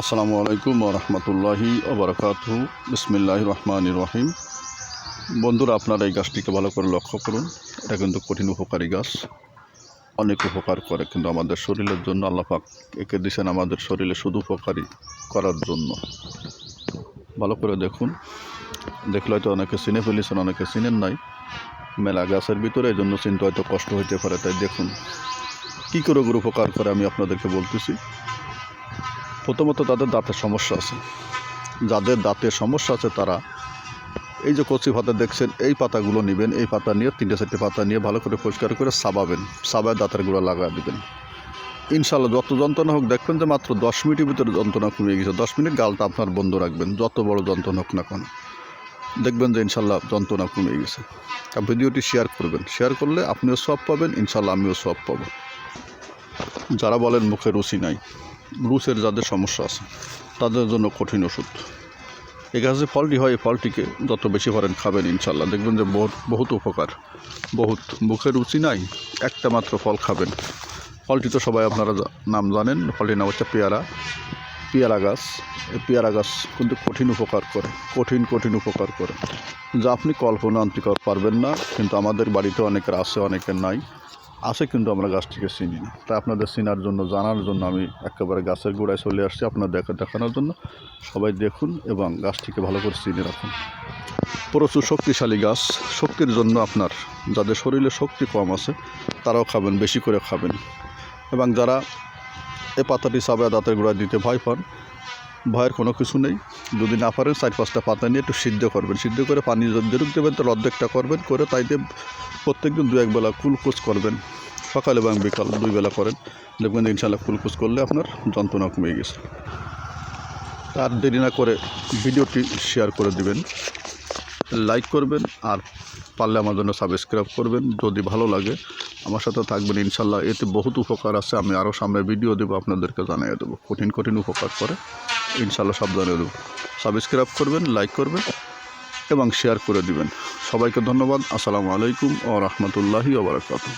আসসালামু আলাইকুম রহমতুল্লাহি ওবরকাত বিসমিল্লাহ রহমান রহিম। বন্ধুরা, আপনারা এই গাছটিকে ভালো করে লক্ষ্য করুন। এটা কিন্তু কঠিন উপকারী গাছ। অনেক উপকার করে কিন্তু আমাদের শরীরের জন্য। আল্লাপাক একে দিয়েছেন আমাদের শরীরে শুধু উপকারী করার জন্য। ভালো করে দেখুন। দেখলে হয়তো অনেকে চিনে ফেলেছেন, অনেকে চিনেন নাই। মেলা গাছের ভিতরে এই জন্য চিন্তা হয়তো কষ্ট হইতে পারে। তাই দেখুন। কী করে উপকার করে আমি আপনাদেরকে বলতেছি। প্রথমত তাদের দাঁতের সমস্যা আছে। যাদের দাঁতের সমস্যা আছে তারা এই যে কচি পাতা দেখছেন, এই পাতাগুলো নেবেন, এই পাতা নিয়ে তিনটে চারটে পাতা নিয়ে ভালো করে পরিষ্কার করে সাবাবেন, সাবায় দাঁতের গুঁড়া লাগা দেবেন। ইনশাল্লাহ যত যন্ত্রণা হোক, দেখবেন যে মাত্র দশ মিনিটের ভিতরে যন্ত্রণা কমে গেছে। দশ মিনিট গালটা আপনার বন্ধ রাখবেন, যত বড় যন্ত্রণা হোক না কেন। দেখবেন যে ইনশাল্লাহ যন্ত্রণা কমে গেছে। আর ভিডিওটি শেয়ার করবেন। শেয়ার করলে আপনিও সব পাবেন ইনশাল্লাহ আমিও সব পাবো। যারা বলেন মুখে রুচি নাই ব্রুসের যাদের সমস্যা আছে, তাদের জন্য কঠিন ওষুধ। এই গাছে ফলটি হয়, এই ফলটিকে যত বেশি পারেন খাবেন ইনশাল্লাহ দেখবেন যে বহুত বহুত উপকার, বহুত। মুখে রুচি নাই, একটা মাত্র ফল খাবেন। ফলটি তো সবাই আপনারা নাম জানেন। ফলটির নাম হচ্ছে পেয়ারা পেয়ারা গাছ। এই পেয়ারা গাছ কিন্তু কঠিন উপকার করে, কঠিন কঠিন উপকার করে। যা আপনি কল্পনা আনতে পারবেন না, কিন্তু আমাদের বাড়িতে অনেকের আছে, অনেকের নাই। আছে কিন্তু আমরা গাছটিকে চিনি না। তাই আপনাদের চিনার জন্য, জানার জন্য আমি একেবারে গাছের গোড়ায় চলে আসছি আপনার দেখা, দেখানোর জন্য। সবাই দেখুন এবং গাছটিকে ভালো করে চিনে রাখুন। প্রচুর শক্তিশালী গাছ। শক্তির জন্য আপনার, যাদের শরীরে শক্তি কম আছে, তারাও খাবেন, বেশি করে খাবেন। এবং যারা এ পাতাটি সাবে দাঁতের গোড়ায় দিতে ভয় পান ভয়ের কোনো কিছু নেই। যদি না পারেন চার পাঁচটা পাতা নিয়ে একটু সিদ্ধ করবেন। সিদ্ধ করে পানি যেরুক দেবেন তার অর্ধেকটা করবেন, করে তাইতে প্রত্যেকদিন দু একবেলা কুলকুচ করবেন। সকাল এবং বিকাল দুই বেলা করেন। দেখবেন ইনশাল্লাহ কুলকুচ করলে আপনার যন্ত্রণা কমে গেছে। আর দেরি না করে ভিডিওটি শেয়ার করে দিবেন। লাইক করবেন আর পারলে আমার জন্য সাবস্ক্রাইব করবেন। যদি ভালো লাগে, আমার সাথে থাকবেন ইনশাল্লাহ। এতে বহুত উপকার আছে, আমি আরও সামনে ভিডিও দেবো, আপনাদেরকে জানিয়ে দেবো। কঠিন কঠিন উপকার করে ইনশাল্লাহ সব জানিয়ে দেবো। সাবস্ক্রাইব করবেন লাইক করবেন এবং শেয়ার করে দিবেন। সবাইকে ধন্যবাদ। আসসালামু আলাইকুম ও রহমতুল্লাহি ওবরাকাতু